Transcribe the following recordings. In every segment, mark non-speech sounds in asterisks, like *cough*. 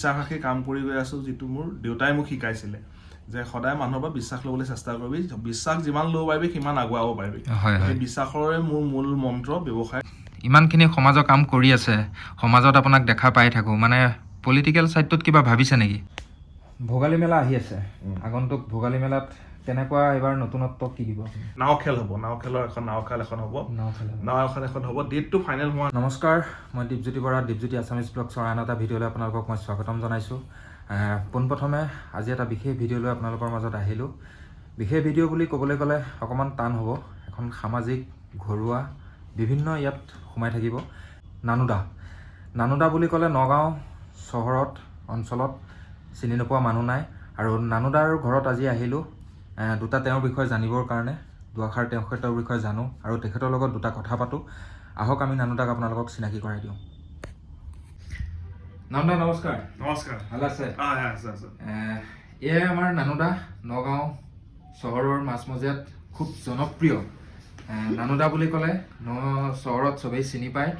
বিশ্বাস ৰাখি কাম কৰি গৈ আছোঁ যিটো মোৰ দেউতাই মোক শিকাইছিলে যে সদায় মানুহৰ পৰা বিশ্বাস ল'বলৈ চেষ্টা কৰিবি বিশ্বাস যিমান ল'ব পাৰিবি সিমান আগুৱাব পাৰিবি। হয় হয়। সেই বিশ্বাসৰে মোৰ মূল মন্ত্ৰ ব্যৱসায়। ইমানখিনি সমাজৰ কাম কৰি আছে সমাজত আপোনাক দেখা পাই থাকোঁ। মানে পলিটিকেল ছাইডটোত কিবা ভাবিছে নেকি? ভোগালী মেলা আহি আছে। আগন্তুক ভোগালী মেলাত কেনেকুৱা এইবাৰ নতুনত্ব কি দিব নাও খেল হ'ব নাও খেলৰ এখন নাও খেল এখন হ'ব। নাও খেলে নাও এখন এখন হ'ব ডেটটো ফাইনেল হোৱা নমস্কাৰ মই দীপজ্যোতি বৰা দীপজ্যোতি আছামিজ ব্লগছৰ আন এটা ভিডিঅ'লৈ আপোনালোকক মই স্বাগতম জনাইছোঁ। পোনপ্ৰথমে আজি এটা বিশেষ ভিডিঅ' লৈ আপোনালোকৰ মাজত আহিলোঁ। বিশেষ ভিডিঅ' বুলি ক'বলৈ গ'লে অকণমান টান হ'ব। এখন সামাজিক ঘৰুৱা বিভিন্ন ইয়াত সোমাই থাকিব। নানুদা। নানুদা বুলি ক'লে নগাঁও চহৰত অঞ্চলত চিনি নোপোৱা মানুহ নাই। আৰু নানুদাৰ ঘৰত আজি আহিলোঁ। আহ, দুটা তেওঁৰ বিষয়ে জানিবৰ কাৰণে দুআষাৰ তেখেতৰ বিষয়ে জানো আৰু তেখেতৰ লগত দুটা কথা পাতোঁ। আহক আমি নানুদাক আপোনালোকক চিনাকি কৰাই দিওঁ। নানুদা নমস্কাৰ। নমস্কাৰ। ভাল আছে? এয়াই আমাৰ নানুদা নগাঁও চহৰৰ মাজমজিয়াত খুব জনপ্ৰিয়। নানুদা বুলি ক'লে ন চহৰত চবেই চিনি পায়।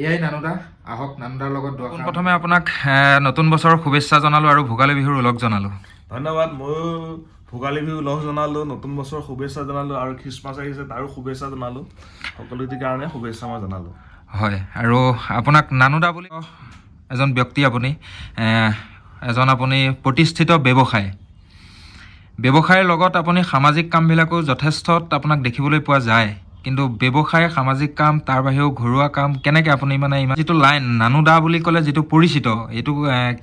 এয়াই নানুদা আহক নানুদাৰ লগত প্ৰথমে আপোনাক নতুন বছৰৰ শুভেচ্ছা জনালোঁ আৰু ভোগালী বিহুৰ ওলগ জনালোঁ। ধন্যবাদ ময়ো ভোগালী বিহু লগ জনালোঁ নতুন বছৰৰ শুভেচ্ছা জনালোঁ আৰু খ্ৰীষ্টমাছ আহিছে তাৰো শুভেচ্ছা জনালোঁ। সকলোটিৰ কাৰণে শুভেচ্ছা মই জনালোঁ। হয় আৰু আপোনাক নানুদা বুলি এজন ব্যক্তি আপুনি এজন আপুনি প্ৰতিষ্ঠিত ব্যৱসায়। ব্যৱসায়ৰ লগত আপুনি সামাজিক কামবিলাকো যথেষ্ট আপোনাক দেখিবলৈ পোৱা যায় কিন্তু ব্যৱসায় সামাজিক কাম তাৰ বাহিৰেও ঘৰুৱা কাম কেনেকৈ আপুনি মানে ইমান যিটো লাইন নানুদা বুলি ক'লে যিটো পৰিচিত এইটো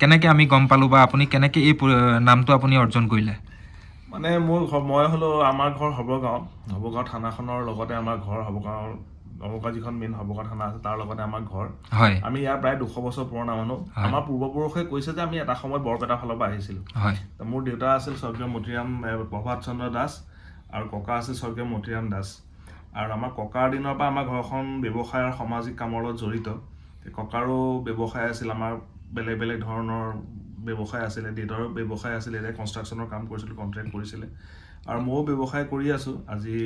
কেনেকৈ আমি গম পালোঁ বা আপুনি কেনেকৈ এই নামটো আপুনি অৰ্জন কৰিলে? মানে মোৰ ঘৰ মই হ'লেও আমাৰ ঘৰ হবগাঁৱত হবগাঁও থানাখনৰ লগতে আমাৰ ঘৰ হবগাঁৱৰ হবগাঁও যিখন মেইন হবগাঁও থানা আছে তাৰ লগতে আমাৰ ঘৰ। হয়। আমি ইয়াৰ প্ৰায় দুশ বছৰ পুৰণা মানুহ। আমাৰ পূৰ্বপুৰুষে কৈছে যে আমি এটা সময়ত বৰপেটা ফালৰ পৰা আহিছিলোঁ। হয়। মোৰ দেউতা আছিল স্বৰ্গীয় মতিৰাম প্ৰভাত চন্দ্ৰ দাস আৰু ককা আছিল স্বৰ্গীয় মতিৰাম দাস। আৰু আমাৰ ককাৰ দিনৰ পৰা আমাৰ ঘৰখন ব্যৱসায় আৰু সামাজিক কামৰ লগত জড়িত। ককাৰো ব্যৱসায় আছিল আমাৰ বেলেগ বেলেগ ধৰণৰ ব্যৱসায় আছিলে দেউতাৰো ব্যৱসায় আছিলে এতিয়া কনষ্ট্ৰাকশ্যনৰ কাম কৰিছিলোঁ কণ্ট্ৰেক্ট কৰিছিলে। আৰু ময়ো ব্যৱসায় কৰি আছোঁ। আজি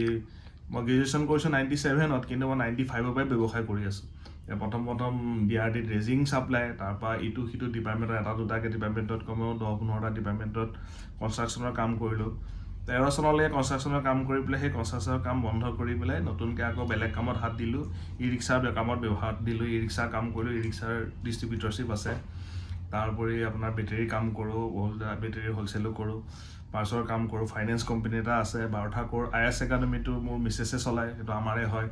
মই গ্ৰেজুৱেশ্যন কৰিছোঁ নাইণ্টি ছেভেনত কিন্তু মই নাইণ্টি ফাইভৰ পৰাই ব্যৱসায় কৰি আছোঁ। এতিয়া প্ৰথম প্ৰথম ডি আৰ ডিত ৰেজিং ছাপ্লাই তাৰপৰা ইটো সিটো ডিপাৰ্টমেণ্টত এটা দুটাকৈ ডিপাৰ্টমেণ্টত কমেও দহ পোন্ধৰটা ডিপাৰ্টমেণ্টত কনষ্ট্ৰাকশ্যনৰ কাম কৰিলোঁ। তেৰ চনলৈকে কনষ্ট্ৰাকশ্যনৰ কাম কৰি পেলাই সেই কনষ্ট্ৰাকশ্যনৰ কাম বন্ধ কৰি পেলাই নতুনকৈ আকৌ বেলেগ কামত হাত দিলোঁ। ই ৰিক্সাৰ কামত ব্যৱ- হাত দিলোঁ ই ৰিক্সাৰ কাম কৰিলোঁ ই ৰিক্সাৰ ডিষ্ট্ৰিবিউটৰশ্বিপ আছে। তাৰোপৰি আপোনাৰ বেটেৰী কাম কৰোঁ বেটেৰী হ'লচেলো কৰোঁ পাৰ্চৰ কাম কৰোঁ ফাইনেন্স কোম্পানী এটা আছে বাৰঠা কোৰ আই এছ একাডেমিটো মোৰ মিছেছে চলায় সেইটো আমাৰে হয়।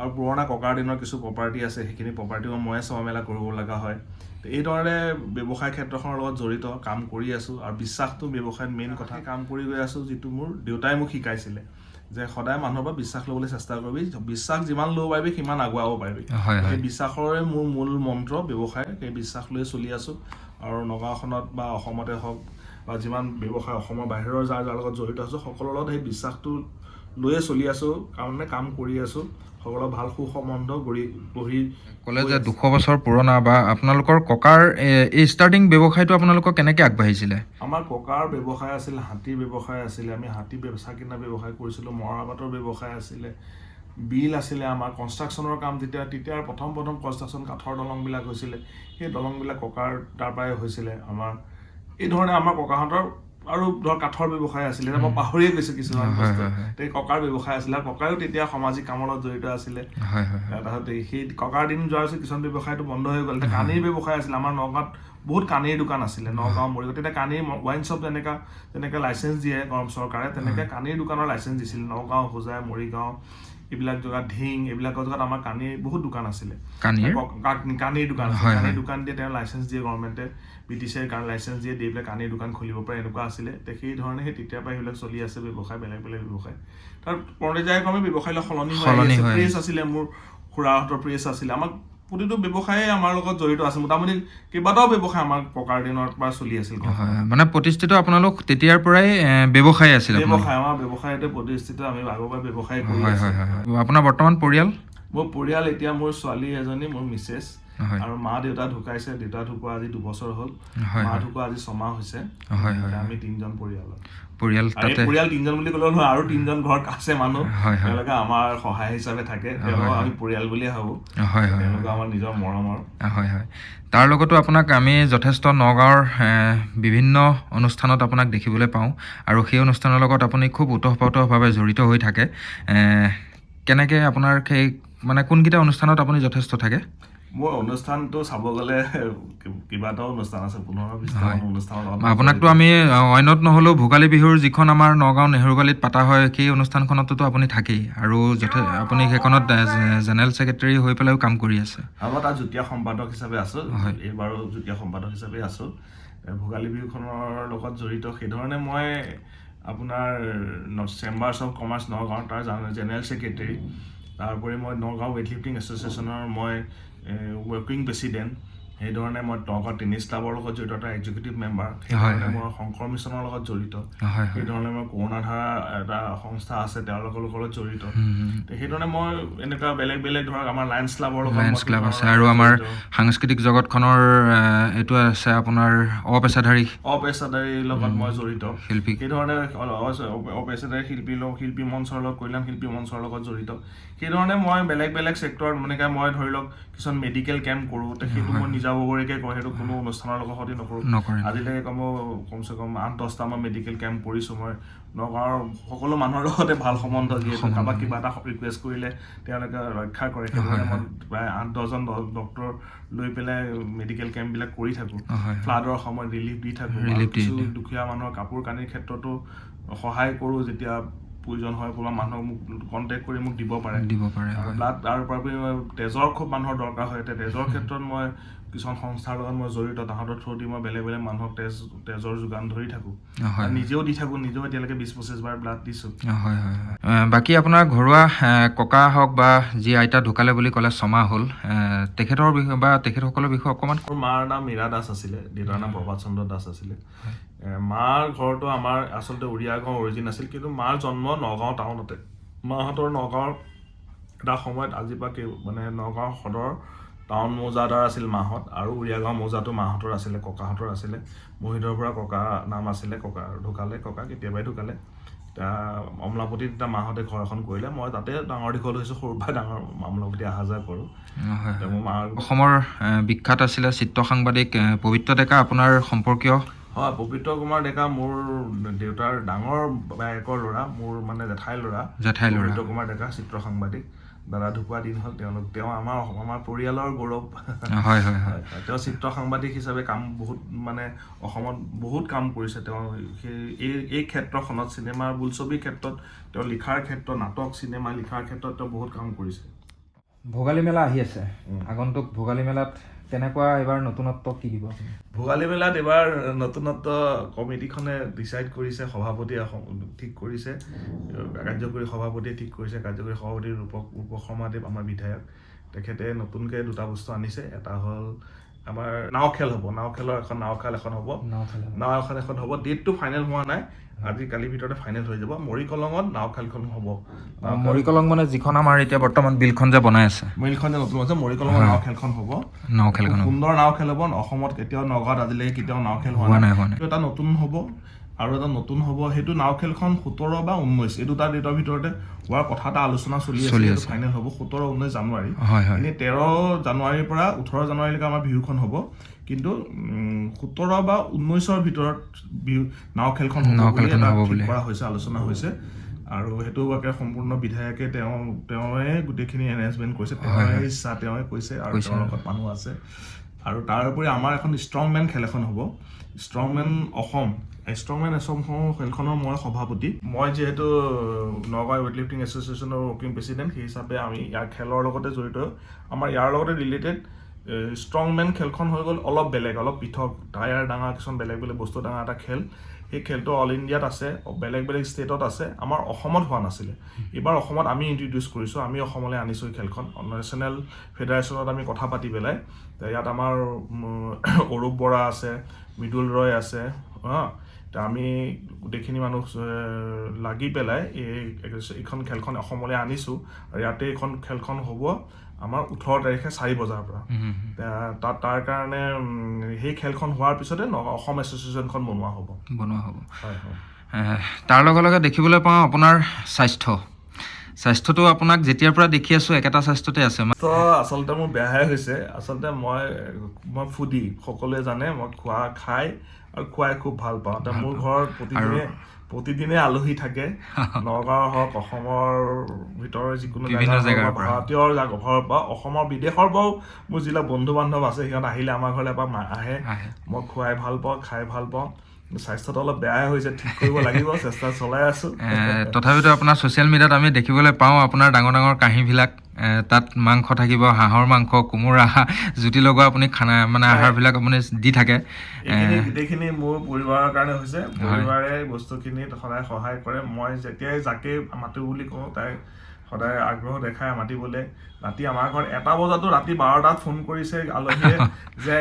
আৰু পুৰণা ককাৰ দিনৰ কিছু প্ৰপাৰ্টি আছে সেইখিনি প্ৰপাৰ্টিও ময়ে চোৱা মেলা কৰিব লগা হয়। এইদৰে ব্যৱসায় ক্ষেত্ৰখনৰ লগত জড়িত কাম কৰি আছোঁ। আৰু বিশ্বাসটো ব্যৱসায়ত মেইন কথা। কাম কৰি গৈ আছোঁ যিটো মোৰ দেউতাই মোক শিকাইছিলে। যে সদায় মানুহৰ পৰা বিশ্বাস ল'বলৈ চেষ্টা কৰিবি। বিশ্বাস যিমান ল'ব পাৰিবি সিমান আগুৱাব পাৰিবি। সেই বিশ্বাসৰে মোৰ মূল মন্ত্ৰ ব্যৱসায় সেই বিশ্বাস লৈ চলি আছোঁ। আৰু নগাঁওখনত বা অসমতে হওক বা যিমান ব্যৱসায় অসমৰ বাহিৰৰ যাৰ যাৰ লগত জড়িত আছোঁ সকলোৰ লগত সেই বিশ্বাসটো লৈয়ে চলি আছোঁ কাৰণে কাম কৰি আছোঁ। সকলোৰে ভাল সুসম্বন্ধ গঢ়ি গঢ়ি ক'লে যে দুশ বছৰ পুৰণা বা আপোনালোকৰ ককাৰ এই ষ্টাৰ্টিং ব্যৱসায়টো আপোনালোকৰ কেনেকৈ আগবাঢ়িছিলে? আমাৰ ককাৰ ব্যৱসায় আছিল হাতীৰ ব্যৱসায় আছিলে আমি হাতী বেচা কিনা ব্যৱসায় কৰিছিলোঁ মৰাপাটৰ ব্যৱসায় আছিলে। বিল আছিলে আমাৰ কনষ্ট্ৰাকশ্যনৰ কাম যেতিয়া তেতিয়া প্ৰথম প্ৰথম কনষ্ট্ৰাকশ্যন কাঠৰ দলংবিলাক হৈছিলে। সেই দলংবিলাক ককাৰ তাৰ পৰাই হৈছিলে আমাৰ। এই ধৰণে আমাৰ ককাহঁতৰ আৰু ধৰ কাঠৰ ব্যৱসায় আছিলে মই পাহৰিয়ে গৈছোঁ কিছুমান বস্তু। ককাৰ ব্যৱসায় আছিলে ককায়ো তেতিয়া সামাজিক কামৰ লগত জড়িত আছিলে। তাৰপিছত সেই ককাৰ দিন যোৱাৰ পিছত কিছুমান ব্যৱসায়টো বন্ধ হৈ গ'ল। কানিৰ ব্যৱসায় আছিলে আমাৰ নগাঁৱত বহুত কানিৰ দোকান আছিলে নগাঁও মৰিগাঁও তেতিয়া কানিৰ ৱাইন শ্বপ যেনেকা যেনেকৈ লাইচেঞ্চ দিয়ে গৰম চৰকাৰে তেনেকৈ কানিৰ দোকানৰ লাইচেঞ্চ দিছিল নগাঁও হোজাই মৰিগাঁও। এইবিলাক জেগাত ঢিং এইবিলাকৰ জেগাত আমাৰ কানিৰ বহুত দোকান আছিলে। কানিৰ দোকান আছে হয়, কানিৰ। দোকান দিয়ে তেওঁ লাইচেঞ্চ দিয়ে গভৰ্ণমেণ্টে বি টি চিৰ কাৰণে লাইচেঞ্চ দিয়ে দি পেলাই কানিৰ দোকান খুলিব পাৰে এনেকুৱা আছিলে। তে সেই ধৰণে সেই তেতিয়াৰ পৰা সেইবিলাক চলি আছে ব্যৱসায় বেলেগ বেলেগ ব্যৱসায়। তাৰ পৰ্যায়ক্ৰমে ব্যৱসায়বিলাক সলনি হৈ প্ৰেছ আছিলে মোৰ খুৰাহঁতৰ প্ৰেছ আছিলে। আমাক প্ৰতিটো ব্যৱসায়ে আমাৰ লগত জড়িত আছে। মোটামুটি কেইবাটাও ব্যৱসায় আমাৰ ককাৰ দিনৰ পৰা চলি আছিল হয় মানে প্ৰতিষ্ঠিত আপোনালোক তেতিয়াৰ পৰাই ব্যৱসায় আছিল ব্যৱসায় আমাৰ ব্যৱসায়তে প্ৰতিষ্ঠিত আমি আগৰ পৰা ব্যৱসায় কৰি হয় হয় আপোনাৰ বৰ্তমান পৰিয়াল? মোৰ পৰিয়াল এতিয়া মোৰ ছোৱালী এজনী মোৰ মিছেছ। আৰু মা দেউতা ঢুকাইছে দেউতা ঢুকুৱা আজি দুবছৰ হ'ল। মা ঢুকুৱা আজি ছমাহ হৈছে। আমি তিনজন পৰিয়ালত পৰিয়াল তাতে। পৰিয়াল তিনজন বুলি ক'লেও নহয় আৰু তিনজন ঘৰত আছে মানুহ। তেওঁলোকে আমাৰ সহায় হিচাপে থাকে। তেওঁলোকক আমি পৰিয়াল বুলিয়ে ভাবোঁ। হয় হয় তেওঁলোকে আমাৰ নিজৰ মৰমৰ হয় হয়। তাৰ লগতো আপোনাক আমি যথেষ্ট নগাঁৱৰ বিভিন্ন অনুষ্ঠানত আপোনাক দেখিবলৈ পাওঁ। আৰু সেই অনুষ্ঠানৰ লগত আপুনি খুব ওতঃপ্ৰোতভাৱে জড়িত হৈ থাকে। কেনেকৈ আপোনাৰ সেই মানে কোনকেইটা অনুষ্ঠানত আপুনি যথেষ্ট থাকে? মোৰ অনুষ্ঠানটো চাব গ'লে কিবা অনুষ্ঠান আছে পোন্ধৰ বিছটামান মই আপোনাকতো। আমি অন্যত নহ'লেও ভোগালী বিহুৰ যিখন আমাৰ নগাঁও নেহৰুবালিত পতা হয় সেই অনুষ্ঠানখনততো আপুনি থাকেই। আৰু যথে আপুনি সেইখনত জেনেৰেল ছেক্ৰেটাৰী হৈ পেলাইও কাম কৰি আছে। আৰু তাত যুটীয়া সম্পাদক হিচাপে আছোঁ। এইবাৰো যুটীয়া সম্পাদক হিচাপে আছোঁ। ভোগালী বিহুখনৰ লগত জড়িত সেইধৰণে মই আপোনাৰ চেম্বাৰ্ছ অফ কমাৰ্চ নগাঁও তাৰ জেনেৰেল ছেক্ৰেটেৰী। তাৰোপৰি মই নগাঁও ৱেইটলিফটিং এছ'চিয়েশ্যনৰ মই ৱৰ্কিং প্ৰেচিডেণ্ট সেইধৰণে মই নগাঁও টেনিছ ক্লাবৰ লগত জড়িত এটা এক্সিকিউটিভ মেম্বাৰ সেইধৰণে। মই শংকৰ মিছনৰ লগত জড়িত। সেইধৰণে মই কৰুণাধাৰা এটা সংস্থা আছে তেওঁলোকৰ লগত জড়িত। সেইধৰণে মই এনেকুৱা বেলেগ বেলেগ ধৰক আমাৰ লায়ন্স ক্লাবৰ লগত লায়ন্স ক্লাব আছে আৰু আমাৰ। সাংস্কৃতিক জগতখনৰ এইটো আছে আপোনাৰ অপেচাধাৰী অপেচাদাৰীৰ লগত মই জড়িত। শিল্পী। সেইধৰণে অ- অ- অপেচাদাৰী শিল্পী লগ শিল্পী মঞ্চৰ লগত কল্যাণ শিল্পী মঞ্চৰ লগত জড়িত। সেইধৰণে মই বেলেগ বেলেগ ছেক্টৰত মানে মই ধৰি লওক কিছুমান মেডিকেল কেম্প কৰোঁ সেইটো মই নিজাববীয়াকৈ কৰোঁ সেইটো কোনো অনুষ্ঠানৰ লগত সৈতে নকৰোঁ। আজিলৈকে কম কমচে কম আঠ দহটা মই মেডিকেল কেম্প কৰিছোঁ মই। নগাঁৱৰ সকলো মানুহৰ লগতে ভাল সম্বন্ধ যিহেতু কাৰোবাক কিবা এটা ৰিকুৱেষ্ট কৰিলে তেওঁলোকে ৰক্ষা কৰে। সেইধৰণে মই প্ৰায় আঠ দহজন ডক্তৰ লৈ পেলাই মেডিকেল কেম্পবিলাক কৰি থাকোঁ। ফ্লাডৰ সময়ত ৰিলিফ দি থাকোঁ। দুখীয়া মানুহৰ কাপোৰ কানিৰ ক্ষেত্ৰতো সহায় কৰোঁ যেতিয়া প্ৰয়োজন হয় কোনোবা মানুহক মোক কণ্টেক্ট কৰি মোক দিব পাৰে। দিব পাৰে ব্লাড আৰু মই তেজৰ খুব মানুহৰ দৰকাৰ হয়। এতিয়া তেজৰ ক্ষেত্ৰত মই কিছুমান সংস্থাৰ লগত মই জড়িত তাহাঁতৰ থ্ৰু দি মই বেলেগ বেলেগ মানুহক তেজ তেজৰ যোগান ধৰি থাকোঁ। নিজেও দি থাকোঁ নিজেও এতিয়ালৈকে বিছ পঁচিছ বাৰ ব্লাড দিছোঁ। হয় হয় বাকী আপোনাৰ ঘৰুৱা ককা হওক বা যি আইতা ঢুকালে বুলি ক'লে ছমাহ হ'ল তেখেতৰ বিষয়ে বা তেখেতসকলৰ বিষয়ে অকণমান মোৰ মাৰ নাম মীৰা দাস আছিলে দেউতাৰ নাম প্ৰভাত চন্দ্ৰ দাস আছিলে। মাৰ ঘৰটো আমাৰ আচলতে উৰিয়া গাঁও অৰিজিন আছিল কিন্তু মাৰ জন্ম নগাঁও টাউনতে। মাহঁতৰ নগাঁৱৰ এটা সময়ত আজিৰ পৰা কেই মানে নগাঁও সদৰ টাউন মৌজাদাৰ আছিল মাহঁত আৰু উৰিয়াগাঁও মৌজাটো মাহঁতৰ আছিলে ককাহঁতৰ আছিলে। মহিধৰ পৰা ককা নাম আছিলে ককা ঢুকালে ককা কেতিয়াবাই ঢুকালে। এতিয়া অমলাপতিত এতিয়া মাহঁতে ঘৰ এখন কৰিলে। মই তাতে ডাঙৰ দীঘল হৈছোঁ সৰুৰ পৰা ডাঙৰ অমলাপতি অহা যোৱা কৰোঁ। অসমৰ বিখ্যাত আছিলে চিত্ৰ সাংবাদিক পবিত্ৰ ডেকা আপোনাৰ সম্পৰ্কীয় হয় পবিত্ৰ কুমাৰ ডেকা মোৰ দেউতাৰ ডাঙৰ বায়েকৰ ল'ৰা মোৰ মানে জেঠাইৰ ল'ৰা। জেঠাই ল'ৰা। পবিত্ৰ কুমাৰ ডেকা চিত্ৰ সাংবাদিক। দাদা ঢুকুৱা দিন হ'ল তেওঁলোক তেওঁ আমাৰ আমাৰ পৰিয়ালৰ গৌৰৱ। হয় হয় হয়। হয়, তেওঁ চিত্ৰ সাংবাদিক হিচাপে কাম বহুত মানে অসমত বহুত কাম কৰিছে। তেওঁ সেই এই এই ক্ষেত্ৰখনত চিনেমাৰ বোলছবিৰ ক্ষেত্ৰত তেওঁ লিখাৰ ক্ষেত্ৰত নাটক চিনেমা লিখাৰ ক্ষেত্ৰত তেওঁ বহুত কাম কৰিছে। ভোগালী মেলা আহি আছে। আগন্তুক ভোগালী মেলাত তেনেকুৱা এইবাৰ নতুনত্ব কি দিব? ভোগালী মেলাত এইবাৰ নতুনত্ব কমিটিখনে ডিচাইড কৰিছে সভাপতিয়ে ঠিক কৰিছে কাৰ্যকৰী সভাপতিয়ে ঠিক কৰিছে কাৰ্যকৰী সভাপতি ৰূপক ৰূপক শৰ্মাদেৱ আমাৰ বিধায়ক। তেখেতে নতুনকৈ দুটা বস্তু আনিছে। এটা হ'ল আমাৰ নাও খেল হ'ব। নাও খেলৰ এখন নাও খেল এখন হ'ব। নাও খেল এখন এখন হ'ব। ডেটটো ফাইনেল হোৱা নাই। আজি কালিৰ ভিতৰতে ফাইনেল হৈ যাব। মৰিকলঙত নাও খেলখন হ'ব। মৰিকলং মানে যিখন আমাৰ এতিয়া বৰ্তমান বিলখন যে বনাই আছে। বিলখন যে নতুন আছে মৰিকলঙত নাও খেলখন হ'ব। নাও খেলখন সুন্দৰ নাও খেল হ'ব। অসমত কেতিয়াও নগাঁৱত আজিলৈকে কেতিয়াও নাও খেল হোৱা নাই। এটা নতুন হ'ব। আৰু এটা নতুন হ'ব সেইটো নাও খেলখন সোতৰ বা ঊনৈছ এই দুটা ডেটৰ ভিতৰতে হোৱাৰ কথা এটা আলোচনা চলি আছে। ফাইনেল হ'ব সোতৰ ঊনৈছ জানুৱাৰী হয় হয় এনেই তেৰ জানুৱাৰীৰ পৰা ওঠৰ জানুৱাৰীলৈকে আমাৰ বিহুখন হ'ব কিন্তু সোতৰ বা ঊনৈছৰ ভিতৰত বিহু নাও খেলখন। কৰা হৈছে আলোচনা হৈছে আৰু সেইটো একে সম্পূৰ্ণ বিধায়কে তেওঁ তেওঁৱে গোটেইখিনি এৰেঞ্জমেণ্ট কৰিছে তেওঁৰে ইচ্ছা তেওঁৱে কৈছে আৰু। তেওঁৰ লগত মানুহ আছে আৰু তাৰ উপৰি আমাৰ এখন ষ্ট্ৰংমেন খেল এখন হ'ব ষ্ট্ৰংমেন অসম ষ্ট্ৰংমেন অসম খেলখনৰ মই সভাপতি। মই যিহেতু নগাঁও ৱেইটলিফটিং এছ'চিয়েশ্যনৰ ৱৰ্কিং প্ৰেচিডেণ্ট সেই হিচাপে আমি ইয়াৰ খেলৰ লগতে জড়িত। আমাৰ ইয়াৰ লগতে ৰিলেটেড ষ্ট্ৰংমেন খেলখন হৈ গ'ল অলপ বেলেগ অলপ পৃথক। টায়াৰ ডাঙৰ কিছুমান বেলেগ বেলেগ বস্তু ডাঙৰ এটা খেল। সেই খেলটো অল ইণ্ডিয়াত আছে বেলেগ বেলেগ ষ্টেটত আছে। আমাৰ অসমত হোৱা নাছিলে। এইবাৰ অসমত আমি ইণ্ট্ৰডিউচ কৰিছোঁ আমি অসমলৈ আনিছোঁ এই খেলখন। নেশ্যনেল ফেডাৰেশ্যনত আমি কথা পাতি পেলাই ইয়াত আমাৰ *coughs* অৰূপ বৰা আছে মৃদুল ৰয় আছে হা। আমি গোটেইখিনি মানুহ লাগি পেলাই এই এইখন খেলখন অসমলৈ আনিছোঁ আৰু ইয়াতে এইখন খেলখন হ'ব আমাৰ ওঠৰ তাৰিখে চাৰি বজাৰ পৰা। তাত তাৰ কাৰণে সেই খেলখন হোৱাৰ পিছতে অসম এছ'চিয়েশ্যনখন বনোৱা হ'ব। বনোৱা হ'ব। হয় তাৰ লগে লগে দেখিবলৈ পাওঁ আপোনাৰ স্বাস্থ্য। স্বাস্থ্যটো আপোনাক যেতিয়াৰ পৰা দেখি আছোঁ একেটা স্বাস্থ্যতে আছে। তো আচলতে মোৰ বেয়াহে হৈছে। আচলতে মই মই ফুডি সকলোৱে জানে মই খোৱা খাই আৰু খুৱাই খুব ভাল পাওঁ। এতিয়া মোৰ ঘৰত প্ৰতিদিনে প্ৰতিদিনে আলহী থাকে। *laughs* নগাঁৱৰ হওক অসমৰ ভিতৰৰ যিকোনো পৰা। ভাৰতীয় ঘৰৰ পৰা অসমৰ বিদেশৰ পৰাও মোৰ যিবিলাক বন্ধু বান্ধৱ আছে সিহঁত আহিলে আমাৰ ঘৰলৈ এবাৰ আহে। আহে। মই খুৱাই ভাল পাওঁ খাই ভাল পাওঁ। স্বাস্থ্যটো অলপ বেয়াই হৈছে ঠিক কৰিব লাগিব *laughs* চেষ্টা চলাই আছো। এহ, তথাপিতো আপোনাৰ ছ'চিয়েল মিডিয়াত আমি দেখিবলৈ পাওঁ আপোনাৰ ডাঙৰ ডাঙৰ কাঁহীবিলাক তাত মাংস থাকিব হাঁহৰ মাংস কোমোৰা জুতি লগোৱা আপুনি খানা মানে আহাৰবিলাক আপুনি দি থাকে। গোটেইখিনি মোৰ পৰিবাৰৰ কাৰণে হৈছে। পৰিবাৰে বস্তুখিনিত সদায় সহায় কৰে। মই যেতিয়াই যাকে মাতো বুলি কওঁ তাই সদায় আগ্ৰহ দেখায় মাতিবলৈ ৰাতি আমাৰ ঘৰত এটা বজাতো ৰাতি বাৰটাত ফোন কৰিছে আলহীয়ে *laughs* যে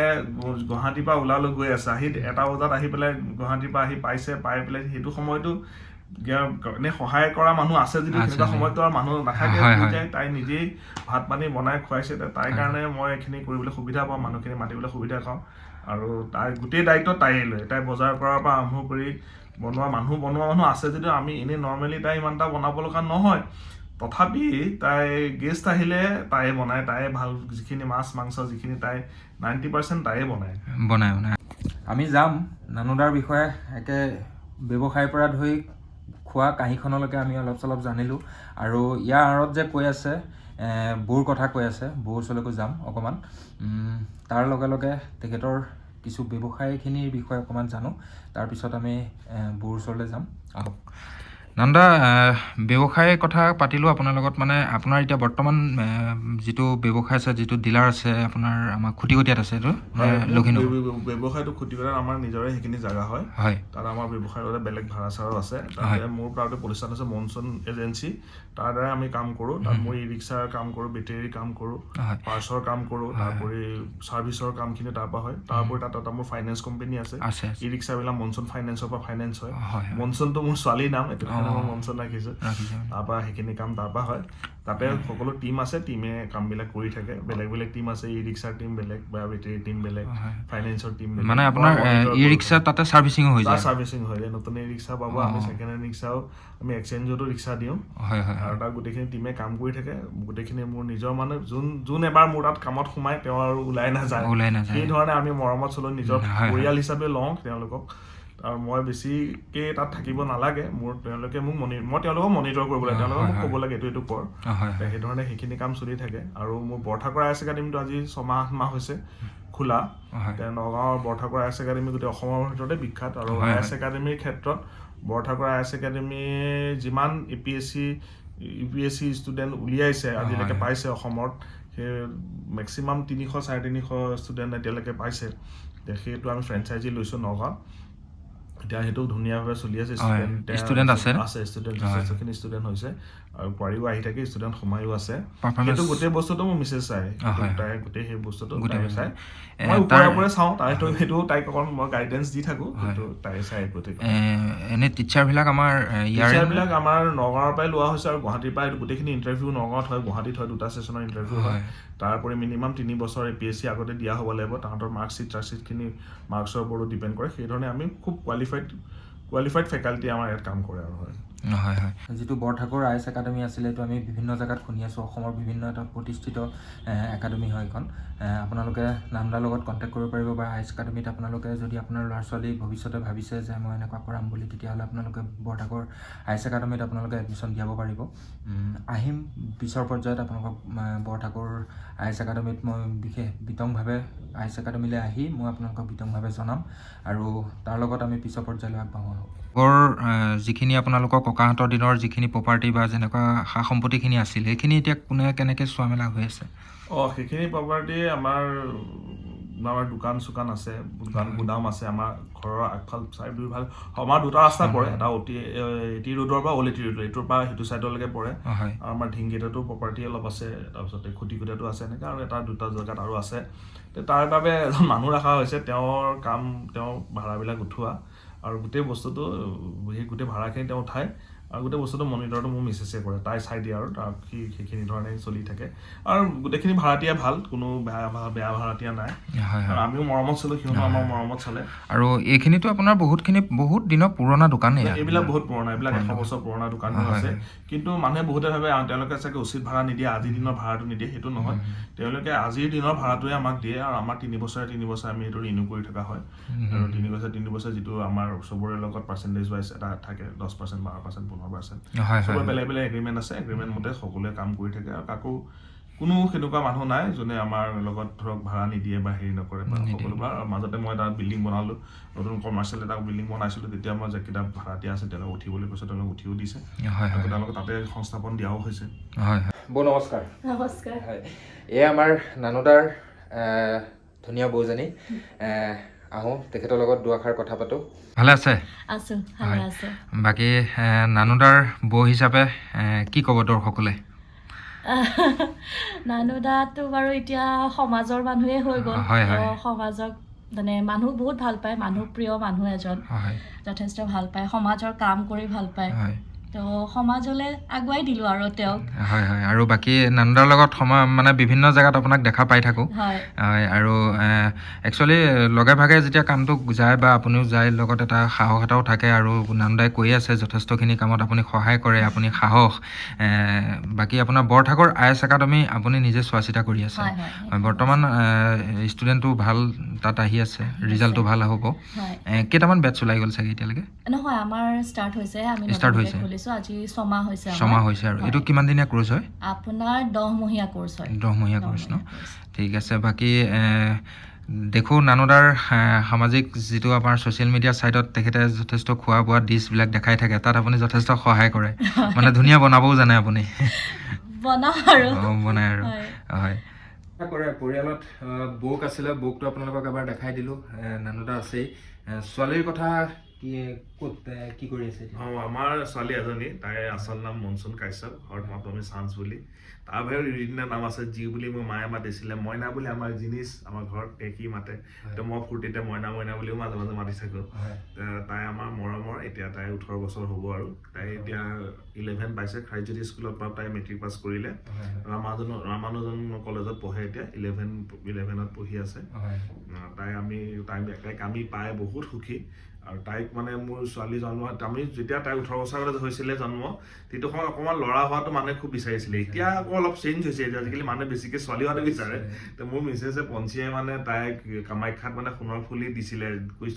গুৱাহাটীৰ পৰা ওলালো গৈ আছে। আহি এটা বজাত আহি পেলাই গুৱাহাটীৰ পৰা আহি পাইছে পাই পেলাই সেইটো সময়তো গে- এনে সহায় কৰা মানুহ আছে যদিও যদিও। সময়তো আৰু মানুহ নাথাকে। যায় তাই নিজেই ভাত পানী বনাই খুৱাইছে তাইৰ কাৰণে মই এইখিনি কৰিবলৈ সুবিধা পাওঁ মানুহখিনি মাতিবলৈ সুবিধা পাওঁ। আৰু তাই গোটেই দায়িত্ব তাইয়ে লয়। তাই বজাৰ কৰাৰ পৰা আৰম্ভ কৰি বনোৱা মানুহ বনোৱা মানুহ আছে যদিও আমি এনেই নৰ্মেলি তাই ইমান এটা বনাব লগা নহয়। তথাপি তাই গেষ্ট আহিলে তাইয়ে বনায় তাইয়ে ভাল যিখিনি মাছ মাংস যিখিনি তাই নাইণ্টি পাৰ্চেণ্ট তাইয়ে বনায়। বনাই বনাই আমি যাম। নানুদাৰ বিষয়ে একে ব্যৱসায়ৰ পৰা ধৰি খোৱা কাঁহীখনলৈকে আমি অলপ চলপ জানিলোঁ। আৰু ইয়াৰ আঁৰত যে কৈ আছে বৌৰ কথা কৈ আছে বৌৰ ওচৰলৈকো যাম অকণমান। তাৰ লগে লগে তেখেতৰ কিছু ব্যৱসায়খিনিৰ বিষয়ে অকণমান জানো। তাৰপিছত আমি বৌৰ ওচৰলৈ যাম। আহক। নন্দা ব্যৱসায়ৰ কথা পাতিলোঁ আপোনাৰ লগত মানে আপোনাৰ এতিয়া বৰ্তমান যিটো ব্যৱসায় আছে যিটো ডিলাৰ আছে আপোনাৰ আমাৰ খুটিকটীয়াত আছে এইটো লখিমপুৰ ব্য- ব্য- ব্যৱসায়টো খুটিবলৈ আমাৰ নিজৰে সেইখিনি জেগা হয়। হয়। তাত আমাৰ ব্যৱসায়ৰ বাবে বেলেগ ভাড়া চাড়াও আছে। তাতে মোৰ প্ৰায়তে প্ৰতিষ্ঠান আছে মনচুন এজেঞ্চি। তাৰ দ্বাৰা আমি কাম কৰোঁ। তাত মই ই ৰিক্সাৰ কাম কৰোঁ বেটেৰী কাম কৰোঁ পাৰ্চৰ কাম কৰোঁ তাৰোপৰি ছাৰ্ভিচৰ কামখিনি তাৰ পৰা হয়। তাৰোপৰি তাত এটা মোৰ ফাইনেন্স কোম্পানী আছে। ই ৰিক্সাবিলাক মনচুন ফাইনেন্সৰ পৰা ফাইনেন্স হয়। হয় মনচুনটো মোৰ ছোৱালীৰ নাম এইটো মই মনচুন ৰাখিছোঁ ৰাখিছে তাৰ পৰা সেইখিনি কাম তাৰ পৰা হয়। তাতে সকলো টিম আছে টিমে কামবিলাক কৰি থাকে। বেলেগ বেলেগ টিম আছে ই ৰিক্সাৰ টিম বেলেগ বা বেটেৰী টিম বেলেগ। ফাইনেন্সৰ টিম বেলেগ মানে আপোনাৰ ই। ৰিক্সা তাতে ছাৰ্ভিচিঙো হৈ তাৰ যায়। চাৰ্ভিচিং হয়। এই নতুন ই ৰিক্সা পাব আমি ছেকেণ্ড হেণ্ড ৰিক্সাও আমি এক্সচেঞ্জতো ৰিক্সা দিওঁ। আৰু তাত গোটেইখিনি টিমে কাম কৰি থাকে। গোটেইখিনি মোৰ নিজৰ মানে যোন যোন এবাৰ মোৰ তাত কামত সোমায় তেওঁ আৰু ওলাই নাযায়। ওলাই নাযায়। সেই ধৰণে আমি মৰমত চলো নিজৰ। পৰিয়াল হিচাপে লওঁ তেওঁলোকক। আৰু মই বেছিকে তাত থাকিব নালাগে। মোৰ তেওঁলোকে মোক মনি মই তেওঁলোকক মনিটৰ কৰিব লাগে তেওঁলোকে মোক ক'ব লাগে এইটো এইটো কৰ। সেইধৰণে সেইখিনি কাম চলি থাকে। আৰু মোৰ বৰঠাকুৰ আই এছ একাডেমীটো আজি ছমাহ মাহ হৈছে খোলা। নগাঁৱৰ বৰঠাকুৰ আই এছ একাডেমী গোটেই অসমৰ ভিতৰতে বিখ্যাত। আৰু আই এছ একাডেমীৰ ক্ষেত্ৰত বৰঠাকুৰ আই এছ একাডেমীয়ে যিমান A P S C U P S C student উলিয়াইছে আজিলৈকে। পাইছে অসমত সেই মেক্সিমাম তিনিশ চাৰে তিনিশ ষ্টুডেণ্ট এতিয়ালৈকে পাইছে। সেইটো আমি ফ্ৰেঞ্চাইজি লৈছোঁ নগাঁৱত। এতিয়া সেইটো ধুনীয়াভাৱে চলি আছে ষ্টুডেণ্ট আছে? আছে ষ্টুডেণ্ট। যথেষ্টখিনি ষ্টুডেণ্ট হৈছে। আৰু পোৱাৰীও আহি থাকে ষ্টুডেণ্ট সোমায়ো আছে। সেইটো গোটেই বস্তুটো মোৰ মিছেছ চাই। তাই গোটেই সেই বস্তুটো গোটেই তাই চাই। এ, মই তাৰ- ওপৰে ওপৰে চাওঁ তাইতো সেইটো তাইক অকণ মই গাইডেঞ্চ দি থাকোঁ কিন্তু তাই চাই গোটেই এ, এনে টিচাৰবিলাক আমাৰ টিচাৰবিলাক নগাঁৱৰ পৰাই লোৱা হৈছে আৰু গুৱাহাটীৰ পৰা গোটেইখিনি ইণ্টাৰভিউ নগাঁৱত হয় গুৱাহাটীত হয় দুটা ছেশ্যনৰ ইণ্টাৰভিউ হয়। তাৰোপৰি মিনিমাম তিনি বছৰ এ পি এছ চি আগতে দিয়া হ'ব লাগিব। তাহাঁতৰ মাৰ্কশ্বিট চাৰ্কশ্বিটখিনি মাৰ্কছৰ ওপৰতো ডিপেণ্ড কৰে। সেইধৰণে আমি খুব কোৱালিফাইড কোৱালিফাইড ফেকাল্টি আমাৰ ইয়াত কাম কৰে আৰু হয়। হয় হয়। যিটো বৰঠাকুৰ আই এছ একাডেমি আছিলে এইটো আমি বিভিন্ন জেগাত শুনি আছোঁ। অসমৰ বিভিন্ন এটা প্ৰতিষ্ঠিত একাডেমি হয় এইখন। আপোনালোকে নামদাৰ লগত কণ্টেক্ট কৰিব পাৰিব বা আই এছ একাডেমিত আপোনালোকে যদি আপোনাৰ ল'ৰা ছোৱালী ভৱিষ্যতে ভাবিছে যে মই এনেকুৱা কৰাম বুলি তেতিয়াহ'লে আপোনালোকে বৰঠাকুৰ আই এছ একাডেমিত আপোনালোকে এডমিশ্যন দিয়াব পাৰিব। আহিম পিছৰ পৰ্যায়ত আপোনালোকক বৰঠাকুৰ আই এছ একাডেমিত মই বিশেষ বিতংভাৱে আই এছ একাডেমিলৈ আহি মই আপোনালোকক বিতংভাৱে জনাম। আৰু তাৰ লগত আমি পিছৰ পৰ্যায়লৈ আগবাঢ়ো আগৰ যিখিনি আপোনালোকৰ ককাহঁতৰ দিনৰ যিখিনি প্ৰপাৰ্টি বা যেনেকুৱা সা সম্পত্তিখিনি আছিল সেইখিনি এতিয়া কোনে কেনেকৈ চোৱা মেলা হৈ আছে? অঁ সেইখিনি প্ৰপাৰ্টি আমাৰ আমাৰ দোকান চোকান আছে দোকান গুদাম আছে আমাৰ ঘৰৰ আগফাল চাইড দুইফাল আমাৰ দুটা ৰাস্তা পৰে এটা অতি এটি ৰোডৰ পৰা অল এটি ৰোড এইটোৰ পৰা সেইটো চাইডলৈকে পৰে। আৰু আমাৰ ঢিংগেটতো প্ৰপাৰ্টি অলপ আছে তাৰপিছতে খুটিকুটাতো আছে এনেকৈ আৰু এটা দুটা জেগাত আৰু আছে। তাৰ বাবে এজন মানুহ ৰখা হৈছে তেওঁৰ কাম তেওঁ ভাড়াবিলাক উঠোৱা। আৰু গোটেই বস্তুটো সেই গোটেই ভাড়াখিনি তেওঁ উঠায়। আৰু গোটেই বস্তুটো মনিটৰটো মোৰ মিছেছে কৰে তাই চাই দিয়ে আৰু তাৰ সি সেইখিনি ধৰণে চলি থাকে। আৰু গোটেইখিনি ভাড়াতীয়া ভাল কোনো বেয়া বেয়া ভাড়াতীয়া নাই। আৰু আমিও মৰমত চলো সিহঁতো আমাৰ মৰমত চলে। আৰু এইখিনিতো আপোনাৰ বহুতখিনি বহুত দিনৰ পুৰণা দোকানেই এইবিলাক বহুত পুৰণা এইবিলাক এশ বছৰ পুৰণা দোকানো আছে। কিন্তু মানুহে বহুতে ভাবে তেওঁলোকে চাগে উচিত ভাড়া নিদিয়ে আজিৰ দিনৰ ভাড়াটো নিদিয়ে সেইটো নহয়। তেওঁলোকে আজিৰ দিনৰ ভাড়াটোৱে আমাক দিয়ে আৰু আমাৰ তিনি বছৰে তিনি বছৰে আমি সেইটো ৰিনিউ কৰি থকা হয়। আৰু তিনি বছৰ তিনি বছৰ যিটো আমাৰ চবৰে লগত পাৰ্চেণ্টেজ ৱাইজ এটা থাকে দহ পাৰ্চেণ্ট বাৰ পাৰ্চেণ্ট পোন্ধৰ পাৰ্চেণ্ট হয় চবৰে বেলেগ বেলেগ এগ্ৰিমেণ্ট আছে এগ্ৰিমেণ্ট মতে সকলোৱে কাম কৰি থাকে আৰু কাকো কোনো সেনেকুৱা মানুহ নাই যোনে আমাৰ লগত ধৰক ভাড়া নিদিয়ে বা হেৰি নকৰে বা সকলো বা আৰু মাজতে মই এটা বিল্ডিং বনালোঁ নতুন কমাৰ্চিয়েল এটা বিল্ডিং বনাইছিলোঁ তেতিয়া মই যিকেইটা ভাড়াতীয়া আছে তেওঁলোকে উঠিবলৈ কৈছে তেওঁলোকে উঠিও দিছে। হয় আৰু তেওঁলোকে তাতে সংস্থাপন দিয়াও হৈছে। হয় হয়। বৌ নমস্কাৰ। নমস্কাৰ। হয়। এয়া আমাৰ নানুদাৰ ধুনীয়া বৌজনী। আহোঁ তেখেতৰ লগত দুআষাৰ কথা পাতোঁ। ভালে আছে? আছো ভালে আছো। বাকী নানুদাৰ বৌ হিচাপে কি ক'ব দৰ্শকলে *laughs* নানু দাটো বাৰু এতিয়া সমাজৰ মানুহে হৈ গ'ল। সমাজক মানে মানুহ বহুত ভাল পায় মানুহ প্ৰিয় মানুহ এজন। যথেষ্ট ভাল পায় সমাজৰ কাম কৰি ভাল পায়। তো সমাজলৈ আগুৱাই দিলোঁ আৰু তেওঁক। হয় হয় আৰু বাকী নানুদাৰ লগত সময় মানে বিভিন্ন জেগাত আপোনাক দেখা পাই থাকোঁ। হয়। আৰু একচুৱেলি লগে ভাগে যেতিয়া কামটো যায় বা আপুনিও যায় লগত এটা সাহস এটাও থাকে আৰু নানুদাই কৈ আছে যথেষ্টখিনি কামত আপুনি সহায় কৰে আপুনি সাহস। বাকী আপোনাৰ বৰঠাকুৰ আই এছ একাডেমি আপুনি নিজে চোৱা চিতা কৰি আছে। বৰ্তমান ষ্টুডেণ্টটো ভাল তাত আহি আছে ৰিজাল্টটো ভাল হ'ব। কেইটামান বেটছ ওলাই গ'ল চাগে এতিয়ালৈকে? নহয় আমাৰ ষ্টাৰ্ট হৈছে আমি নতুনকৈ হৈছে। খুলিছোঁ আজি ছমাহ হৈছে ছমাহ হৈছে আৰু। এইটো কিমান দিনীয়া কোৰ্চ হয়? আপোনাৰ দহমহীয়া কোৰ্চ হয়। দহমহীয়া কোৰ্চ ন? ঠিক আছে বাকী দেখোঁ নানুদাৰ সামাজিক যিটো আমাৰ ছ'চিয়েল মিডিয়া ছাইটত তেখেতে যথেষ্ট খোৱা বোৱা ডিছবিলাক দেখাই থাকে তাত আপুনি যথেষ্ট সহায় কৰে। মানে ধুনীয়া বনাবও জানে আপুনি। বনাই আৰু। হয়। হয়। কৰে? পৰিয়ালত বৌক আছিলে বৌকটো আপোনালোকক এবাৰ দেখাই দিলোঁ। নানুদা আছেই। ছোৱালীৰ কথা আমাৰ ছোৱালী এজনী তাইৰ আচল নাম মনচুন কাশ্যপ ঘৰত মাতো আমি চান্স বুলি। তাৰ বাহিৰেও দুদিনীয়া নাম আছে যি বুলি মোৰ মায়ে মাতিছিলে মইনা বুলি আমাৰ জিনিছ আমাৰ ঘৰত একি মাতে। তো মই ফূৰ্তিতে মইনা মইনা বুলিও মাজে মাজে মাতি থাকোঁ। তাই আমাৰ মৰমৰ এতিয়া তাই ওঠৰ বছৰ হ'ব আৰু। তাই এতিয়া ইলেভেন পাইছে খাইজুৰি স্কুলৰ পৰা তাই মেট্ৰিক পাছ কৰিলে। ৰামানুজন ৰামানুজন কলেজত পঢ়ে এতিয়া ইলেভেন ইলেভেনত পঢ়ি আছে। তাই আমি তাই তাইক আমি পাই বহুত সুখী। আৰু তাইক মানে মোৰ ছোৱালী জন্ম আমি যেতিয়া তাই ওঠৰ বছৰ হৈছিলে জন্ম সময়ত অকণমান ল'ৰা হোৱাটো মানুহে খুব বিচাৰিছিলে। এতিয়া আকৌ অলপ চেঞ্জ হৈছে এতিয়া আজিকালি মানুহে বেছিকৈ ছোৱালী হোৱাটো বিচাৰে। তো মোৰ মিছেছে পঞ্চীয়ে মানে তাইক কামাখ্যাত মানে সোণৰ ফুলি দিছিলে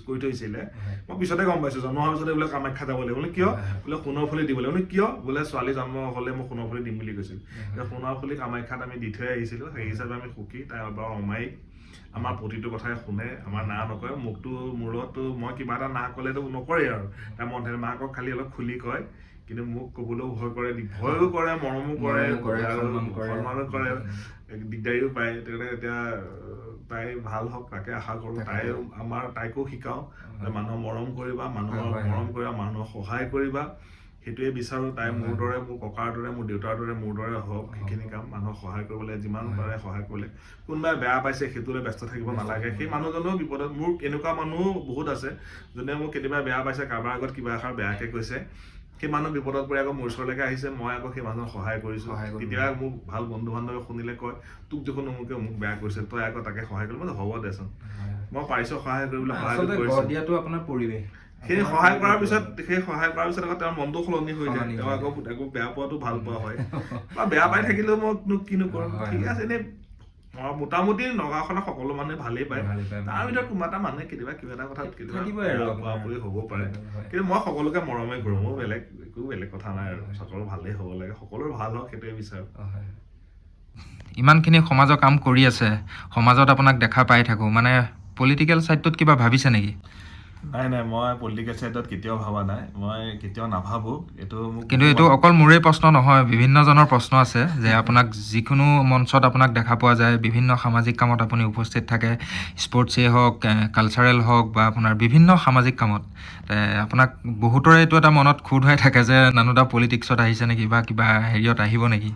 কৈ থৈছিলে। মই পিছতে গম পাইছোঁ জন্ম হোৱাৰ পিছতে বোলে কামাখ্যা যাব লাগিব বোলে কিয়? বোলে সোণৰ ফুলি দিব লাগিব বোলে কিয়? বোলে ছোৱালী জন্ম হ'লে মই সোণৰ ফুলি দিম বুলি কৈছিল। সোণৰ ফুলি কামাখ্যাত আমি দি থৈ আহিছিলোঁ। সেই হিচাপে আমি সুখী। তাই এবাৰ অমায়িক। আমাৰ প্ৰতিটো কথাই শুনে আমাৰ না নকৰে মোকতো মোৰ লগততো মই কিবা এটা না ক'লেতো নকৰেই আৰু। তাই মন মাকক খালি অলপ খুলি কয়। কিন্তু মোক ক'বলৈও ভয় কৰে ভয়ো কৰে মৰমো কৰে সন্মান কৰে। দিগদাৰীও পায়। তেনেকৈ এতিয়া তাই ভাল হওক তাকে আশা কৰোঁ। তাই আমাৰ তাইকো শিকাওঁ যে মানুহক মৰম কৰিবা মানুহক মৰম কৰিবা মানুহক সহায় কৰিবা। সেইটোৱে বিচাৰোঁ তাই মোৰ দৰে মোৰ ককাৰ দৰে মোৰ দেউতাৰ দৰে মোৰ দৰে হওক সেইখিনি কাম মানুহক সহায় কৰিবলৈ যিমান পাৰে সহায় কৰিলে। কোনোবাই বেয়া পাইছে সেইটোলৈ ব্যস্ত থাকিব নালাগে। সেই মানুহজনেও বিপদত মোৰ এনেকুৱা মানুহো বহুত আছে যোনে মোক কেতিয়াবা বেয়া পাইছে কাৰোবাৰ আগত কিবা এষাৰ বেয়াকৈ কৈছে। সেই মানুহ বিপদত পৰি আকৌ মোৰ ওচৰলৈকে আহিছে মই আকৌ সেই মানুহক সহায় কৰিছোঁ। সহায়। তেতিয়া মোক ভাল বন্ধু বান্ধৱে শুনিলে কয় তোক দেখোন অমুকে মোক বেয়া কৰিছে তই আকৌ তাকে সহায় কৰিলে মই হ'ব দেচোন। মই পাৰিছোঁ সহায় কৰিবলৈ কৰিছোঁ। দিয়াটো আপোনাৰ পৰিৱেশ। সেই সহায় কৰাৰ পিছত সেই সহায় কৰাৰ পিছত আকৌ তেওঁৰ মনটো সলনি হৈ যায়। তেওঁ আকৌ আকৌ বেয়া পোৱাটো ভাল পোৱা হয়। *laughs* বা বেয়া পাই থাকিলেও মই কিনো কৰোঁ ঠিক। আছে এনেই মোটামুটি নগাঁওখনত সকলো মানুহে ভালেই পায়। তাৰ ভিতৰত কোনোবা এটা মানুহে কেতিয়াবা কিবা এটা কথাত কেতিয়াবা পুৰি হ'ব পাৰে। কিন্তু মই সকলোকে মৰমে কৰোঁ মোৰ বেলেগ একো বেলেগ কথা নাই আৰু। সকলো ভালেই হ'ব লাগে সকলোৰে ভাল হওক সেইটোৱে বিচাৰোঁ। ইমানখিনি সমাজৰ কাম কৰি আছে সমাজত আপোনাক দেখা পাই থাকোঁ। মানে পলিটিকেল ছাইডটোত কিবা ভাবিছে নেকি? নাই নাই মই পলিটিকেল চাইডত কেতিয়াও ভবা নাই মই কেতিয়াও নাভাবোঁ। এইটো কিন্তু এইটো অকল মোৰেই প্ৰশ্ন নহয় বিভিন্নজনৰ প্ৰশ্ন আছে যে আপোনাক যিকোনো মঞ্চত আপোনাক দেখা পোৱা যায় বিভিন্ন সামাজিক কামত আপুনি উপস্থিত থাকে স্পৰ্টছেই হওক কালচাৰেল হওক বা আপোনাৰ বিভিন্ন সামাজিক কামত। আপোনাক বহুতৰে এইটো এটা মনত খুদ হৈ থাকে যে নানুদা পলিটিক্সত আহিছে নেকি বা কিবা হেৰিয়ত আহিব নেকি।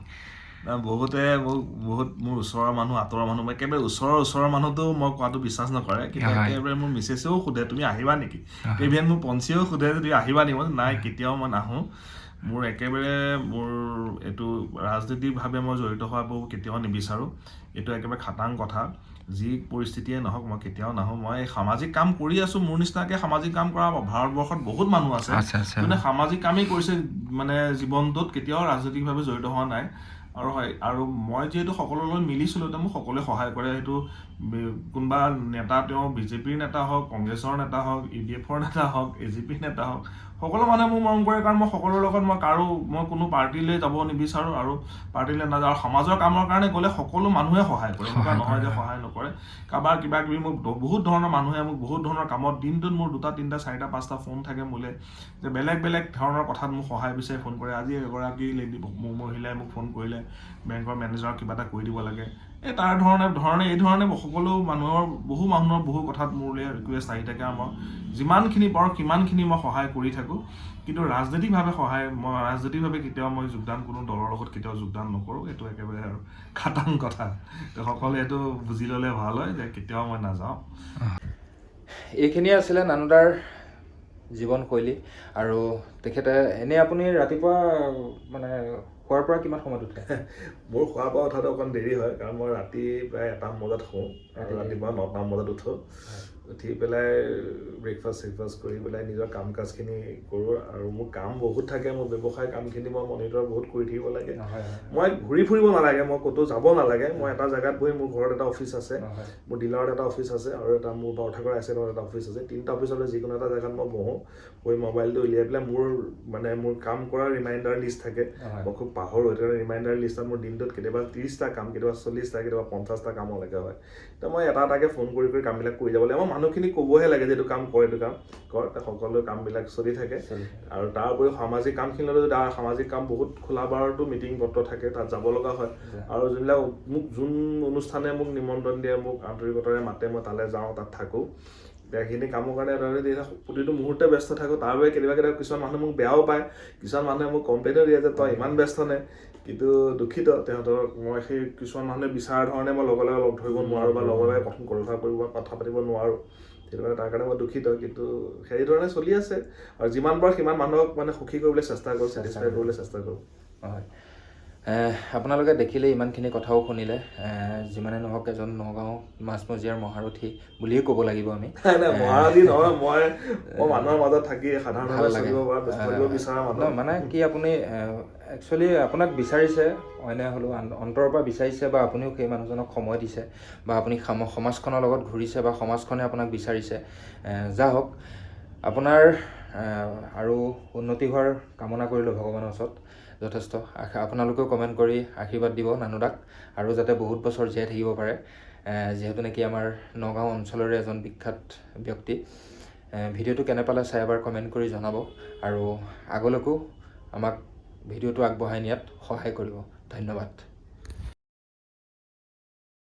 বহুতে মোক বহুত মোৰ ওচৰৰ মানুহ আঁতৰৰ মানুহ একেবাৰে ওচৰৰ ওচৰৰ মানুহতো মই কোৱাটো বিশ্বাস নকৰে কিন্তু। একেবাৰে মোৰ মিছেছেও সোধে তুমি আহিবা নেকি। ইভেন মোৰ পঞ্চীয়েও সোধে যে তুমি আহিবা নেকি? মই নাই কেতিয়াও মই নাহোঁ। মোৰ একেবাৰে মোৰ এইটো ৰাজনীতিভাৱে মই জড়িত হোৱাবোৰ কেতিয়াও নিবিচাৰোঁ। এইটো একেবাৰে খাটাং কথা। যি পৰিস্থিতিয়ে নহওক মই কেতিয়াও নাহোঁ। মই সামাজিক কাম কৰি আছোঁ মোৰ নিচিনাকৈ সামাজিক কাম কৰা ভাৰতবৰ্ষত বহুত মানুহ আছে। যোনে সামাজিক কামেই কৰিছে মানে জীৱনটোত কেতিয়াও ৰাজনৈতিকভাৱে জড়িত হোৱা নাই। আৰু হয় আৰু মই যিহেতু সকলোৰে লগত মিলিছিলোঁ তেতিয়া মোক সকলোৱে সহায় কৰে। সেইটো কোনোবা নেতা তেওঁ বিজেপিৰ নেতা হওক কংগ্ৰেছৰ নেতা হওক ইউ ডি এফৰ নেতা হওক এ জি পিৰ নেতা হওক সকলো মানুহে মোক মৰম কৰে কাৰণ মই সকলোৰে লগত মই কাৰো মই কোনো পাৰ্টিলৈ যাব নিবিচাৰোঁ আৰু পাৰ্টিলৈ নাযাওঁ আৰু সমাজৰ কামৰ কাৰণে গ'লে সকলো মানুহে সহায় কৰে। এনেকুৱা নহয় যে। সহায় নকৰে। কাৰোবাৰ কিবা কিবি মোক বহুত ধৰণৰ মানুহে মোক বহুত ধৰণৰ কামত দিনটোত মোৰ দুটা তিনিটা চাৰিটা পাঁচটা ফোন থাকে মোলৈ। যে বেলেগ বেলেগ ধৰণৰ কথাত মোক সহায় বিচাৰি ফোন কৰে। আজি এগৰাকী লেডি মহিলাই মোক ফোন কৰিলে। বেংকৰ মেনেজাৰক কিবা এটা কৰি দিব লাগে। এই তাৰ ধৰণে ধৰণে এই ধৰণে সকলো মানুহৰ বহু মানুহৰ বহু কথাত মোলৈ ৰিকুৱেষ্ট আহি থাকে আৰু মই যিমানখিনি পাৰোঁ সিমানখিনি মই সহায় কৰি থাকোঁ। কিন্তু ৰাজনৈতিকভাৱে সহায় মই ৰাজনৈতিকভাৱে কেতিয়াও মই যোগদান কোনো দলৰ লগত কেতিয়াও যোগদান নকৰোঁ এইটো একেবাৰে আৰু খাটাং কথা। সকলোৱে এইটো বুজি ল'লে ভাল হয় যে কেতিয়াও মই নাযাওঁ। এইখিনিয়ে আছিলে নানুদাৰ জীৱনশৈলী। আৰু তেখেতে এনেই আপুনি ৰাতিপুৱা মানে খোৱাৰ পৰা কিমান সময়ত উঠে? *laughs* মোৰ খোৱা বোৱা উঠাটো অকণ দেৰি হয় কাৰণ মই ৰাতি প্ৰায় এটামান বজাত শুওঁ আৰু ৰাতিপুৱা নটামান বজাত উঠোঁ। উঠি পেলাই ব্ৰেকফাষ্ট চেকফাষ্ট কৰি পেলাই নিজৰ কাম কাজখিনি কৰোঁ আৰু মোৰ কাম বহুত থাকে মোৰ ব্যৱসায় কামখিনি মই মনিটৰ বহুত কৰি থাকিব লাগে। মই ঘূৰি ফুৰিব নালাগে মই ক'তো যাব নালাগে। মই এটা জেগাত বহি মোৰ ঘৰত এটা অফিচ আছে মোৰ ডিলাৰত এটা অফিচ আছে আৰু এটা মোৰ পাউঠাগৰ আইচেলত এটা অফিচ আছে। তিনিটা অফিচতে যিকোনো এটা জেগাত মই বহোঁ বহি মোবাইলটো উলিয়াই পেলাই মোৰ মানে মোৰ কাম কৰা ৰিমাইণ্ডাৰ লিষ্ট থাকে। মই খুব পাহৰোঁ সেইটো ৰিমাইণ্ডাৰ লিষ্টত মোৰ দিনটোত কেতিয়াবা ত্ৰিছটা কাম কেতিয়াবা চল্লিছটা কেতিয়াবা পঞ্চাছটা কামলৈকে হয়। তো মই এটা এটাকৈ ফোন কৰি কৰি কামবিলাক কৰি যাব লাগে। মই মানুহখিনিক ক'বহে লাগে যে এইটো কাম কৰ এইটো কাম কৰ। সকলো কামবিলাক চলি থাকে। আৰু তাৰ উপৰিও সামাজিক কামখিনিতো যদি তাৰ সামাজিক কাম বহুত খোলা বাৰতো মিটিং পত্ৰ থাকে তাত যাব লগা হয়। আৰু যোনবিলাক মোক যোন অনুষ্ঠানে মোক নিমন্ত্ৰণ দিয়ে মোক আন্তৰিকতাৰে মাতে মই তালৈ যাওঁ তাত থাকোঁ। সেইখিনি কামৰ কাৰণে প্ৰতিটো মুহূৰ্তে ব্যস্ত থাকোঁ। তাৰ বাবে কেতিয়াবা কেতিয়াবা কিছুমান মানুহে মোক বেয়াও পায়। কিছুমান মানুহে মোক কমপ্লেইনো দিয়ে যে তই ইমান ব্যস্ত নে? কিন্তু দুখিত তেহঁতক মই সেই কিছুমান মানুহে বিচৰা ধৰণে মই লগে লগে লগ ধৰিব নোৱাৰোঁ বা লগে লগে প্ৰথম কথা কৰিব কথা পাতিব নোৱাৰোঁ। সেইটো কাৰণে তাৰ কাৰণে মই দুখিত কিন্তু সেইধৰণে চলি আছে। আৰু যিমান পাৰোঁ সিমান মানুহক মানে সুখী কৰিবলৈ চেষ্টা কৰোঁ ছেটিছফাই কৰিবলৈ চেষ্টা কৰোঁ। হয়। আপোনালোকে দেখিলে ইমানখিনি কথাও শুনিলে যিমানে নহওক এজন নগাঁও মাছমজিয়াৰ মহাৰথী বুলিয়ে ক'ব লাগিব আমি। মানে কি আপুনি একচুৱেলি আপোনাক বিচাৰিছে অইনে হ'লেও অন্তৰৰ পৰা বিচাৰিছে বা আপুনিও সেই মানুহজনক সময় দিছে বা আপুনি সাম- সমাজখনৰ লগত ঘূৰিছে বা সমাজখনে আপোনাক বিচাৰিছে যা হওক আপোনাৰ আৰু উন্নতি হোৱাৰ কামনা কৰিলোঁ ভগৱানৰ ওচৰত। যথেষ্ট। আশা আপোনালোকেও কমেণ্ট কৰি আশীৰ্বাদ দিব নানুদাক আৰু যাতে বহুত বছৰ জীয়াই থাকিব পাৰে। যিহেতু নেকি আমাৰ নগাঁও অঞ্চলৰে এজন বিখ্যাত ব্যক্তি। ভিডিঅ'টো কেনে পালে চাই এবাৰ কমেণ্ট কৰি জনাব আৰু আগলৈকো আমাক ভিডিঅ'টো আগবঢ়াই নিয়াত সহায় কৰিব। ধন্যবাদ।